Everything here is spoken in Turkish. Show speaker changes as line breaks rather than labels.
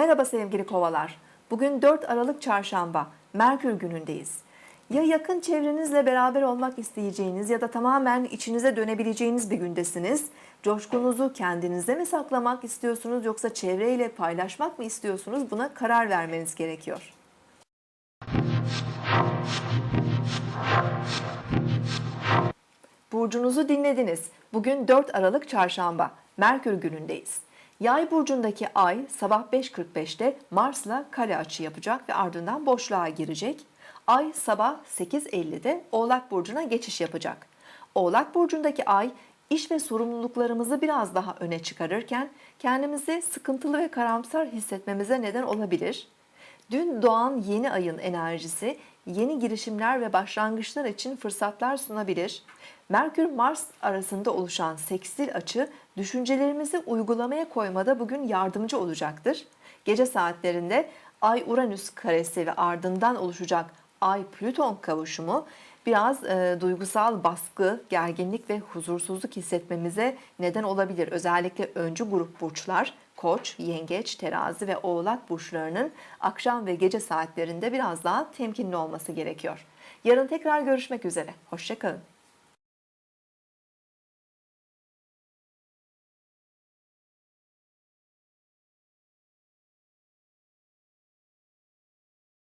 Merhaba sevgili kovalar. Bugün 4 Aralık Çarşamba, Merkür günündeyiz. Ya yakın çevrenizle beraber olmak isteyeceğiniz ya da tamamen içinize dönebileceğiniz bir gündesiniz. Coşkunuzu kendinize mi saklamak istiyorsunuz yoksa çevreyle paylaşmak mı istiyorsunuz? Buna karar vermeniz gerekiyor. Burcunuzu dinlediniz. Bugün 4 Aralık Çarşamba. Merkür günündeyiz. Yay burcundaki ay sabah 5.45'te Mars'la kare açı yapacak ve ardından boşluğa girecek. Ay sabah 8.50'de Oğlak burcuna geçiş yapacak. Oğlak burcundaki ay iş ve sorumluluklarımızı biraz daha öne çıkarırken kendimizi sıkıntılı ve karamsar hissetmemize neden olabilir. Dün doğan yeni ayın enerjisi yeni girişimler ve başlangıçlar için fırsatlar sunabilir. Merkür Mars arasında oluşan sekstil açı düşüncelerimizi uygulamaya koymada bugün yardımcı olacaktır. Gece saatlerinde Ay Uranüs karesi ve ardından oluşacak Ay Plüton kavuşumu biraz e, duygusal baskı, gerginlik ve huzursuzluk hissetmemize neden olabilir. Özellikle öncü grup burçlar Koç, Yengeç, Terazi ve Oğlak burçlarının akşam ve gece saatlerinde biraz daha temkinli olması gerekiyor. Yarın tekrar görüşmek üzere. Hoşçakalın.